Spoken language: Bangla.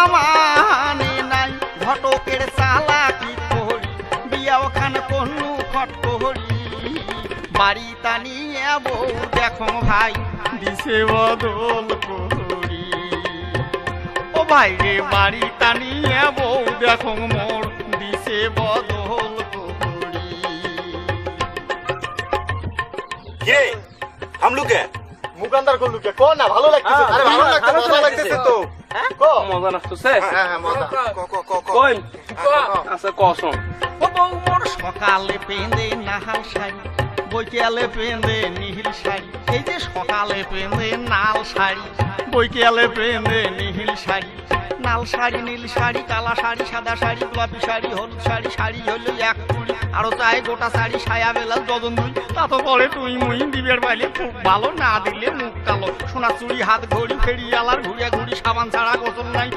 মানে নাই ঘটকের চালা কি করি বিয়া ওখানে কন্নু খট করি বাড়ি টানিয়ে বউ দেখো ভাই দিছে বদল করি ও ভাই রে বাড়ি টানিয়ে বউ দেখো মোর দিছে বদল করি কে हम लोग है কো? না ভালো লাগতেছে। হ্যাঁ, আরে ভালো লাগতেছে মজা লাগতেছে তো। হ্যাঁ? কো। মজা লাগতেছে? হ্যাঁ হ্যাঁ মজা। কো কো কো কো। হ্যাঁ, আচ্ছা ও বউ সকালে পেন্দে পেন্দে নিহিল শাড়ি এই যে সকালে পেন্দে নাল শাড়ি বৈকালে পেন্দে নিহিল শাড়ি নাল শাড়ি নীল শাড়ি কালা শাড়ি সাদা শাড়ি গোলাপি শাড়ি হলুদ শাড়ি শাড়ি হল আরও চাই গোটা শাড়ি সায়া বেলাল দজন দুই তা তো বলে তুই মুই দিবের বাইলে খুব ভালো, না দিলে মুখ কালো। সোনা চুরি, হাত ঘড়ি, ফেরি, আলার ঘুরিয়া ঘুরি, সাবান ছাড়া গোসল নাই।